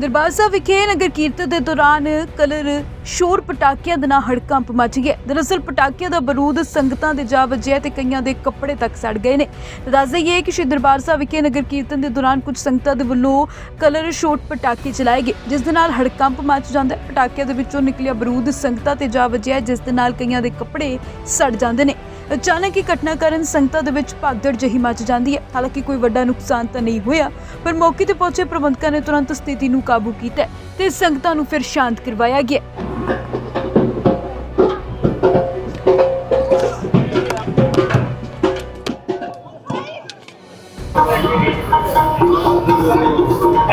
ਦਰਬਾਰ ਸਾਹਿਬ ਵਿਖੇ ਨਗਰ ਕੀਰਤਨ ਦੇ ਦੌਰਾਨ ਕਲਰ ਸ਼ੋਰ ਪਟਾਕਿਆਂ ਦੇ ਨਾਲ ਹੜਕੰਪ ਮਚ ਗਿਆ ਦਰਅਸਲ ਪਟਾਕਿਆਂ ਦਾ ਬਰੂਦ ਸੰਗਤਾਂ ਦੇ ਜਾ ਵੱਜਿਆ ਤੇ ਕਈਆਂ ਦੇ ਕੱਪੜੇ ਤੱਕ ਸੜ ਗਏ ਨੇ। ਦੱਸ ਦਈਏ ਕਿ ਸ਼੍ਰੀ ਦਰਬਾਰ ਸਾਹਿਬ ਵਿਖੇ ਨਗਰ ਕੀਰਤਨ ਦੇ ਦੌਰਾਨ ਕੁਝ ਸੰਗਤਾਂ ਦੇ ਵੱਲੋਂ ਕਲਰ ਸ਼ੋਟ ਪਟਾਕੇ ਚਲਾਏ ਗਏ, ਜਿਸ ਦੇ ਨਾਲ ਹੜਕੰਪ ਮਚ ਜਾਂਦਾ। ਹੈ ਪਟਾਕਿਆਂ ਦੇ ਵਿੱਚੋਂ ਨਿਕਲਿਆ ਬਰੂਦ ਸੰਗਤਾਂ ਤੇ ਜਾ ਵੱਜਿਆ, ਜਿਸ ਦੇ ਨਾਲ ਕਈਆਂ ਦੇ ਕੱਪੜੇ ਸੜ ਜਾਂਦੇ ਨੇ। ਅਚਾਨਕ ਹੀ ਘਟਨਾ ਕਾਰਨ ਸੰਗਤਾਂ ਦੇ ਵਿੱਚ ਭਗਦੜ ਜਹੀ ਮਚ ਜਾਂਦੀ ਹੈ। ਹਾਲਾਂਕਿ ਕੋਈ ਵੱਡਾ ਨੁਕਸਾਨ ਤਾਂ ਨਹੀਂ ਹੋਇਆ, ਪਰ ਮੌਕੇ ਤੇ ਪਹੁੰਚੇ ਪ੍ਰਬੰਧਕਾਂ ਨੇ ਤੁਰੰਤ ਸਥਿਤੀ ਨੂੰ ਕਾਬੂ ਕੀਤਾ ਤੇ ਸੰਗਤਾਂ ਨੂੰ ਫਿਰ ਸ਼ਾਂਤ ਕਰਵਾਇਆ ਗਿਆ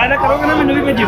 ਐਨਾ ਕਰੋਗੇ ਨਾ ਮੈਨੂੰ ਵੀ ਭੇਜਿਓ।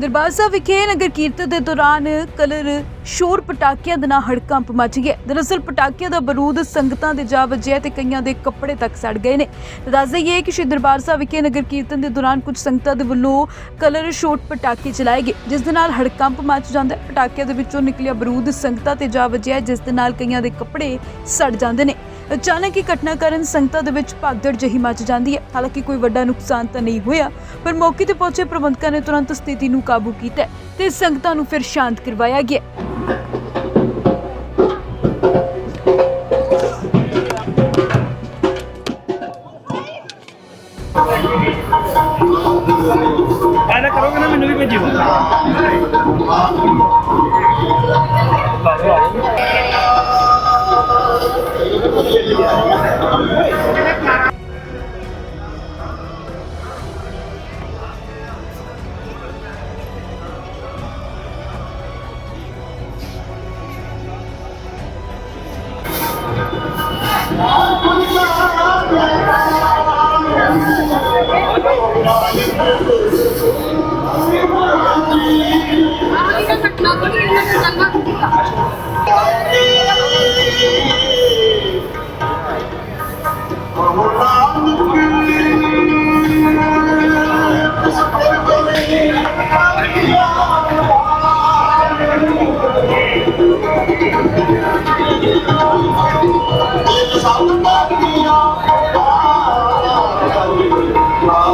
ਦਰਬਾਰ ਸਾਹਿਬ ਵਿਖੇ ਨਗਰ ਕੀਰਤਨ ਦੇ ਦੌਰਾਨ ਕਲਰ ਸ਼ੋਰ ਪਟਾਕਿਆਂ ਦੇ ਨਾਲ ਹੜਕੰਪ ਮਚ ਗਿਆ ਦਰਅਸਲ ਪਟਾਕਿਆਂ ਦਾ ਬਰੂਦ ਸੰਗਤਾਂ ਦੇ ਜਾ ਵੱਜਿਆ ਤੇ ਕਈਆਂ ਦੇ ਕੱਪੜੇ ਤੱਕ ਸੜ ਗਏ ਨੇ। ਦੱਸ ਦਈਏ ਕਿ ਸ਼੍ਰੀ ਦਰਬਾਰ ਸਾਹਿਬ ਵਿਖੇ ਨਗਰ ਕੀਰਤਨ ਦੇ ਦੌਰਾਨ ਕੁਝ ਸੰਗਤਾਂ ਦੇ ਵੱਲੋਂ ਕਲਰ ਸ਼ੋਟ ਪਟਾਕੇ ਚਲਾਏ ਗਏ, ਜਿਸ ਦੇ ਨਾਲ ਹੜਕੰਪ ਮਚ ਜਾਂਦਾ ਹੈ। ਪਟਾਕਿਆਂ ਦੇ ਵਿੱਚੋਂ ਨਿਕਲਿਆ ਬਰੂਦ ਸੰਗਤਾਂ ਤੇ ਜਾ ਵੱਜਿਆ, ਜਿਸ ਦੇ ਨਾਲ ਕਈਆਂ ਦੇ ਕੱਪੜੇ ਸੜ ਜਾਂਦੇ ਨੇ। ਅਚਾਨਕ ਹੀ ਘਟਨਾ ਕਾਰਨ ਸੰਗਤਾਂ ਦੇ ਵਿੱਚ ਭਗਦੜ ਜਹੀ ਮਚ ਜਾਂਦੀ ਹੈ। ਹਾਲਾਂਕਿ ਕੋਈ ਵੱਡਾ ਨੁਕਸਾਨ ਤਾਂ ਨਹੀਂ ਹੋਇਆ, ਪਰ ਮੌਕੇ ਤੇ ਪਹੁੰਚੇ ਪ੍ਰਬੰਧਕਾਂ ਨੇ ਤੁਰੰਤ ਸਥਿਤੀ ਨੂੰ ਕਾਬੂ ਕੀਤਾ ਤੇ ਸੰਗਤਾਂ ਨੂੰ ਫਿਰ ਸ਼ਾਂਤ ਕਰਵਾਇਆ ਗਿਆ ਐਨਾ ਕਰੋਗੇ ਨਾ ਮੈਨੂੰ ਵੀ ਭੇਜਿਓ। Thank you.